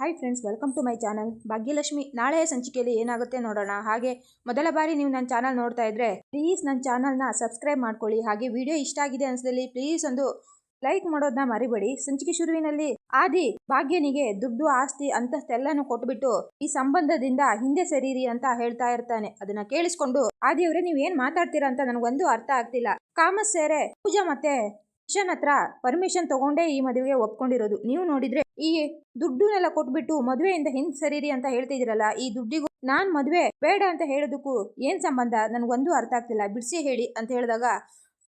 Hi friends welcome to my channel Bhagyalakshmi ನಾಳೆಯ ಸಂಚಿಕೆಯಲ್ಲಿ ಏನಾಗುತ್ತೆ ನೋಡೋಣ. ಹಾಗೆ ಮೊದಲ ಬಾರಿ ನೀವು ನನ್ನ ಚಾನಲ್ ನೋಡ್ತಾ ಇದ್ರೆ ಪ್ಲೀಸ್ ನನ್ನ ಚಾನಲ್ನ ಸಬ್ಸ್ಕ್ರೈಬ್ ಮಾಡ್ಕೊಳ್ಳಿ. ಹಾಗೆ ವಿಡಿಯೋ ಇಷ್ಟ ಆಗಿದೆ ಅನ್ಸದಲ್ಲಿ ಪ್ಲೀಸ್ ಒಂದು ಲೈಕ್ ಮಾಡೋದನ್ನ ಮರಿಬೇಡಿ. ಸಂಚಿಕೆ ಶುರುವಿನಲ್ಲಿ ಆದಿ ಭಾಗ್ಯನಿಗೆ ದುಡ್ಡು, ಆಸ್ತಿ, ಅಂತಸ್ತೆಲ್ಲಾನು ಕೊಟ್ಬಿಟ್ಟು ಈ ಸಂಬಂಧದಿಂದ ಹಿಂದೆ ಸರೀರಿ ಅಂತ ಹೇಳ್ತಾ ಇರ್ತಾನೆ. ಅದನ್ನ ಕೇಳಿಸ್ಕೊಂಡು, ಆದಿಯವರೇ ನೀವ್ ಏನ್ ಮಾತಾಡ್ತೀರಾ ಅಂತ ನನಗೊಂದು ಅರ್ಥ ಆಗ್ತಿಲ್ಲ. ಕಾಮಸ್ ಸೇರೆ ಪೂಜಾ ಮತ್ತೆ ಕಿಶನ್ ಹತ್ರ ಪರ್ಮಿಷನ್ ತಗೊಂಡೇ ಈ ಮದುವೆಗೆ ಒಪ್ಕೊಂಡಿರೋದು. ನೀವು ನೋಡಿದ್ರೆ ಈ ದುಡ್ಡನ್ನೆಲ್ಲ ಕೊಟ್ಬಿಟ್ಟು ಮದುವೆಯಿಂದ ಹಿಂದ್ ಸರೀರಿ ಅಂತ ಹೇಳ್ತಿದಿರಲ್ಲ ಈ ದುಡ್ಡಿಗೂ ನಾನ್ ಮದುವೆ ಬೇಡ ಅಂತ ಹೇಳೋದಕ್ಕೂ ಏನ್ ಸಂಬಂಧ? ನನ್ಗೊಂದು ಅರ್ಥ ಆಗ್ತಿಲ್ಲ. ಬಿಡಿಸಿ ಹೇಳಿ ಅಂತ ಹೇಳಿದಾಗ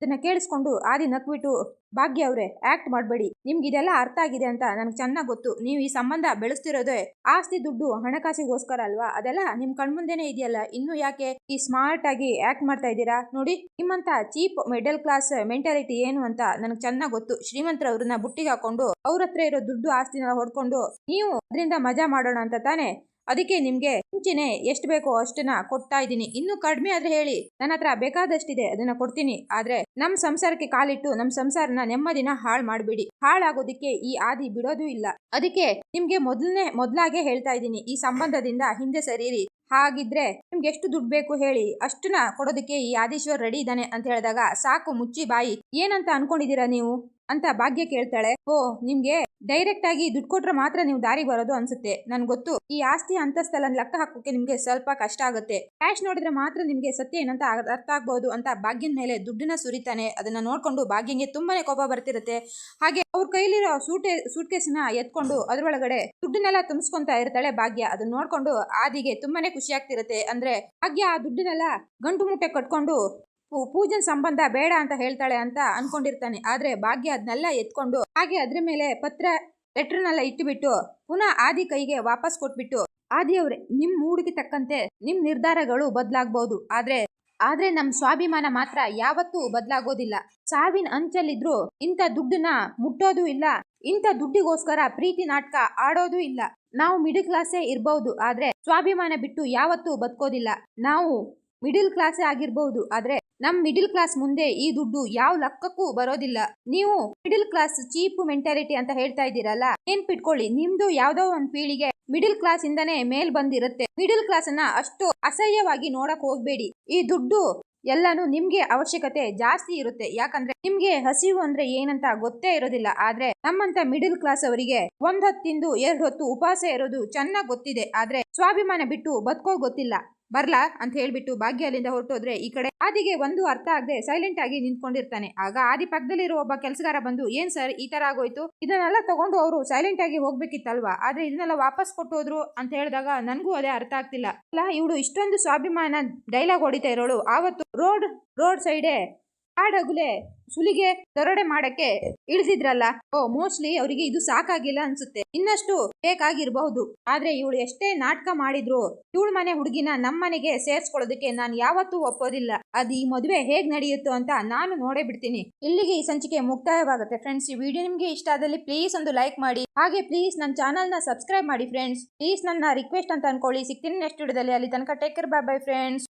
ಅದನ್ನ ಕೇಳಿಸ್ಕೊಂಡು ಆದಿ ನಕ್ಬಿಟ್ಟು ಭಾಗ್ಯ ಅವರೇ ಆಕ್ಟ್ ಮಾಡಬೇಡಿ. ನಿಮ್ಗೆ ಇದೆಲ್ಲ ಅರ್ಥ ಆಗಿದೆ ಅಂತ ನನಗೆ ಚೆನ್ನಾಗಿ ಗೊತ್ತು. ನೀವು ಈ ಸಂಬಂಧ ಬೆಳೆಸ್ತಿರೋದೇ ಆಸ್ತಿ ದುಡ್ಡು ಹಣಕಾಸಿಗೋಸ್ಕರ ಅಲ್ವಾ? ಅದೆಲ್ಲ ನಿಮ್ ಕಣ್ಮುಂದೆನೇ ಇದೆಯಲ್ಲ. ಇನ್ನು ಯಾಕೆ ಈ ಸ್ಮಾರ್ಟ್ ಆಗಿ ಆಕ್ಟ್ ಮಾಡ್ತಾ ಇದ್ದೀರಾ? ನೋಡಿ ನಿಮ್ಮಂತ ಚೀಪ್ ಮಿಡಲ್ ಕ್ಲಾಸ್ ಮೆಂಟಾಲಿಟಿ ಏನು ಅಂತ ನನಗೆ ಚೆನ್ನಾಗಿ ಗೊತ್ತು. ಶ್ರೀಮಂತರವ್ರನ್ನ ಬುಟ್ಟಿಗೆ ಹಾಕೊಂಡು ಅವ್ರ ಹತ್ರ ಇರೋ ದುಡ್ಡು ಆಸ್ತಿನ ಹೊಡ್ಕೊಂಡು ನೀವು ಅದರಿಂದ ಮಜಾ ಮಾಡೋಣ ಅಂತ ತಾನೇ? ಅದಕ್ಕೆ ನಿಮ್ಗೆ ಮುಂಚೆನೆ ಎಷ್ಟು ಬೇಕೋ ಅಷ್ಟನ್ನ ಕೊಡ್ತಾ ಇದ್ದೀನಿ. ಇನ್ನು ಕಡಿಮೆ ಆದ್ರೆ ಹೇಳಿ. ನನ್ನ ಹತ್ರ ಬೇಕಾದಷ್ಟಿದೆ, ಅದನ್ನ ಕೊಡ್ತೀನಿ. ಆದ್ರೆ ನಮ್ ಸಂಸಾರಕ್ಕೆ ಕಾಲಿಟ್ಟು ನಮ್ ಸಂಸಾರನ ನೆಮ್ಮದಿನ ಹಾಳು ಮಾಡ್ಬಿಡಿ. ಹಾಳಾಗೋದಿಕ್ಕೆ ಈ ಆದಿ ಬಿಡೋದು ಇಲ್ಲ. ಅದಕ್ಕೆ ನಿಮ್ಗೆ ಮೊದಲನೇ, ಮೊದ್ಲಾಗೆ ಹೇಳ್ತಾ ಇದ್ದೀನಿ, ಈ ಸಂಬಂಧದಿಂದ ಹಿಂದೆ ಸರಿಯಿರಿ ಹಾಗಿದ್ರೆ ನಿಮ್ಗೆ ಎಷ್ಟು ದುಡ್ಡು ಬೇಕು ಹೇಳಿ. ಅಷ್ಟನ್ನ ಕೊಡೋದಕ್ಕೆ ಈ ಆದೀಶ್ವರ್ ರೆಡಿ ಇದ್ದಾನೆ ಅಂತ ಹೇಳಿದಾಗ ಸಾಕು ಮುಚ್ಚಿ ಬಾಯಿ. ಏನಂತ ಅನ್ಕೊಂಡಿದ್ದೀರಾ ನೀವು? ಅಂತ ಭಾಗ್ಯ ಕೇಳ್ತಾಳೆ. ಓ, ನಿಮ್ಗೆ ಡೈರೆಕ್ಟ್ ಆಗಿ ದುಡ್ಡು ಕೊಟ್ರೆ ಮಾತ್ರ ನೀವು ದಾರಿ ಬರೋದು ಅನ್ಸುತ್ತೆ. ನನ್ ಗೊತ್ತು. ಈ ಆಸ್ತಿ ಅಂತಸ್ತಲ್ಲ ಲೆಕ್ಕ ಹಾಕೋಕೆ ನಿಮ್ಗೆ ಸ್ವಲ್ಪ ಕಷ್ಟ ಆಗುತ್ತೆ. ಕ್ಯಾಶ್ ನೋಡಿದ್ರೆ ಮಾತ್ರ ನಿಮ್ಗೆ ಸತ್ಯ ಏನಂತ ಅರ್ಥ ಆಗ್ಬಹುದು ಅಂತ ಭಾಗ್ಯನ ಮೇಲೆ ದುಡ್ಡನ್ನ ಸುರಿತಾನೆ. ಅದನ್ನ ನೋಡ್ಕೊಂಡು ಭಾಗ್ಯಂಗೆ ತುಂಬಾನೇ ಕೋಪ ಬರ್ತಿರುತ್ತೆ. ಹಾಗೆ ಅವ್ರ ಕೈಲಿರೋ ಸೂಟೆ ಸೂಟ್ ಕೇಸನ್ನ ಎತ್ಕೊಂಡು ಅದ್ರೊಳಗಡೆ ದುಡ್ಡನ್ನೆಲ್ಲ ತುಂಬಿಸ್ಕೊಂತಾ ಇರ್ತಾಳೆ ಭಾಗ್ಯ. ಅದನ್ನ ನೋಡ್ಕೊಂಡು ಆದಿಗೆ ತುಂಬಾನೇ ಖುಷಿ ಆಗ್ತಿರುತ್ತೆ. ಅಂದ್ರೆ ಭಾಗ್ಯ ಆ ದುಡ್ಡನ್ನೆಲ್ಲ ಗಂಟು ಮುಟ್ಟೆ ಕಟ್ಕೊಂಡು ಪೂಜನ್ ಸಂಬಂಧ ಬೇಡ ಅಂತ ಹೇಳ್ತಾಳೆ ಅಂತ ಅನ್ಕೊಂಡಿರ್ತಾನೆ. ಆದ್ರೆ ಭಾಗ್ಯ ಅದನ್ನೆಲ್ಲ ಎತ್ಕೊಂಡು ಹಾಗೆ ಅದ್ರ ಮೇಲೆ ಪತ್ರ ಲೆಟರ್ನೆಲ್ಲ ಇಟ್ಟುಬಿಟ್ಟು ಪುನಃ ಆದಿ ಕೈಗೆ ವಾಪಸ್ ಕೊಟ್ಬಿಟ್ಟು, ಆದಿ ಅವ್ರೆ, ನಿಮ್ ಮೂಡಿಗೆ ತಕ್ಕಂತೆ ನಿಮ್ ನಿರ್ಧಾರಗಳು ಬದಲಾಗಬಹುದು ಆದ್ರೆ ಆದ್ರೆ ನಮ್ ಸ್ವಾಭಿಮಾನ ಮಾತ್ರ ಯಾವತ್ತೂ ಬದಲಾಗೋದಿಲ್ಲ. ಸಾವಿನ ಅಂಚಲ್ಲಿದ್ರು ಇಂಥ ದುಡ್ಡನ್ನ ಮುಟ್ಟೋದು ಇಲ್ಲ. ಇಂಥ ದುಡ್ಡಿಗೋಸ್ಕರ ಪ್ರೀತಿ ನಾಟಕ ಆಡೋದು ಇಲ್ಲ. ನಾವು ಮಿಡಲ್ ಕ್ಲಾಸೇ ಇರಬಹುದು ಆದ್ರೆ ಸ್ವಾಭಿಮಾನ ಬಿಟ್ಟು ಯಾವತ್ತೂ ಬದುಕೋದಿಲ್ಲ. ನಾವು ಮಿಡಿಲ್ ಕ್ಲಾಸೇ ಆಗಿರ್ಬಹುದು ಆದ್ರೆ ನಮ್ ಮಿಡಿಲ್ ಕ್ಲಾಸ್ ಮುಂದೆ ಈ ದುಡ್ಡು ಯಾವ ಲಕ್ಕಕ್ಕೂ ಬರೋದಿಲ್ಲ. ನೀವು ಮಿಡಿಲ್ ಕ್ಲಾಸ್ ಚೀಪ್ ಮೆಂಟಾಲಿಟಿ ಅಂತ ಹೇಳ್ತಾ ಇದ್ದೀರಲ್ಲ ನೆನ್ಪಿಟ್ಕೊಳ್ಳಿ ನಿಮ್ದು ಯಾವ್ದೋ ಒಂದ್ ಪೀಳಿಗೆ ಮಿಡಿಲ್ ಕ್ಲಾಸ್ ಇಂದನೆ ಮೇಲ್ ಬಂದಿರುತ್ತೆ. ಮಿಡಿಲ್ ಕ್ಲಾಸ್ ಅನ್ನ ಅಷ್ಟು ಅಸಹ್ಯವಾಗಿ ನೋಡಕ್ ಹೋಗ್ಬೇಡಿ. ಈ ದುಡ್ಡು ಎಲ್ಲಾನು ನಿಮ್ಗೆ ಅವಶ್ಯಕತೆ ಜಾಸ್ತಿ ಇರುತ್ತೆ. ಯಾಕಂದ್ರೆ ನಿಮ್ಗೆ ಹಸಿವು ಅಂದ್ರೆ ಏನಂತ ಗೊತ್ತೇ ಇರೋದಿಲ್ಲ. ಆದ್ರೆ ನಮ್ಮಂತ ಮಿಡಿಲ್ ಕ್ಲಾಸ್ ಅವರಿಗೆ ಒಂದ್ ಹೊತ್ತಿಂದು ಎರಡು ಹೊತ್ತು ಉಪವಾಸ ಇರೋದು ಚೆನ್ನಾಗ್ ಗೊತ್ತಿದೆ. ಆದ್ರೆ ಸ್ವಾಭಿಮಾನ ಬಿಟ್ಟು ಬದುಕೋ ಗೊತ್ತಿಲ್ಲ. ಬರ್ಲಾ ಅಂತ ಹೇಳ್ಬಿಟ್ಟು ಭಾಗ್ಯ ಅಲ್ಲಿಂದ ಹೊರಟೋದ್ರೆ ಈ ಕಡೆ ಆದಿಗೆ ಒಂದು ಅರ್ಥ ಆಗದೆ ಸೈಲೆಂಟ್ ಆಗಿ ನಿಂತ್ಕೊಂಡಿರ್ತಾನೆ. ಆಗ ಆದಿ ಪಕ್ಕದಲ್ಲಿರೋ ಒಬ್ಬ ಕೆಲಸಗಾರ ಬಂದು, ಏನ್ ಸರ್ ಈ ತರ ಆಗೋಯ್ತು? ಇದನ್ನೆಲ್ಲ ತಗೊಂಡು ಅವರು ಸೈಲೆಂಟ್ ಆಗಿ ಹೋಗ್ಬೇಕಿತ್ತಲ್ವಾ? ಆದ್ರೆ ಇದನ್ನೆಲ್ಲ ವಾಪಸ್ ಕೊಟ್ಟೋದ್ರು ಅಂತ ಹೇಳಿದಾಗ ನನಗೂ ಅದೇ ಅರ್ಥ ಆಗ್ತಿಲ್ಲ. ಅಲ್ಲ, ಇವಳು ಇಷ್ಟೊಂದು ಸ್ವಾಭಿಮಾನ ಡೈಲಾಗ್ ಹೊಡಿತಾ ಇರೋಳು. ಆವತ್ತು ರೋಡ್ ರೋಡ್ ಸೈಡೇ ಕಾಡಗುಲೆ ಸುಲಿಗೆ ದರೋಡೆ ಮಾಡಕ್ಕೆ ಇಳಿದಿದ್ರಲ್ಲ ಓ, ಮೋಸ್ಟ್ಲಿ ಅವರಿಗೆ ಇದು ಸಾಕಾಗಿಲ್ಲ ಅನ್ಸುತ್ತೆ. ಇನ್ನಷ್ಟು ಬೇಕಾಗಿರಬಹುದು. ಆದ್ರೆ ಇವಳು ಎಷ್ಟೇ ನಾಟಕ ಮಾಡಿದ್ರು ಇವಳ ಮನೆ ಹುಡುಗಿನ ನಮ್ಮನೆಗೆ ಸೇರ್ಸ್ಕೊಳ್ಳೋದಕ್ಕೆ ನಾನು ಯಾವತ್ತೂ ಒಪ್ಪೋದಿಲ್ಲ. ಅದು ಈ ಮದುವೆ ಹೇಗ್ ನಡೆಯುತ್ತೋ ಅಂತ ನಾನು ನೋಡೇ ಬಿಡ್ತೀನಿ. ಇಲ್ಲಿಗೆ ಈ ಸಂಚಿಕೆ ಮುಕ್ತಾಯವಾಗುತ್ತೆ ಫ್ರೆಂಡ್ಸ್. ಈ ವಿಡಿಯೋ ನಿಮ್ಗೆ ಇಷ್ಟ ಆದಲ್ಲಿ ಪ್ಲೀಸ್ ಒಂದು ಲೈಕ್ ಮಾಡಿ. ಹಾಗೆ ಪ್ಲೀಸ್ ನನ್ನ ಚಾನಲ್ನ ಸಬ್ಸ್ಕ್ರೈಬ್ ಮಾಡಿ ಫ್ರೆಂಡ್ಸ್. ಪ್ಲೀಸ್ ನನ್ನ ರಿಕ್ವೆಸ್ಟ್ ಅಂತ ಅನ್ಕೊಳ್ಳಿ. ಸಿಗ್ತೀನಿ ನೆಕ್ಸ್ಟ್ ವಿಡಿಯೋದಲ್ಲಿ. ಅಲ್ಲಿ ತನಕ take care. Bye bye friends.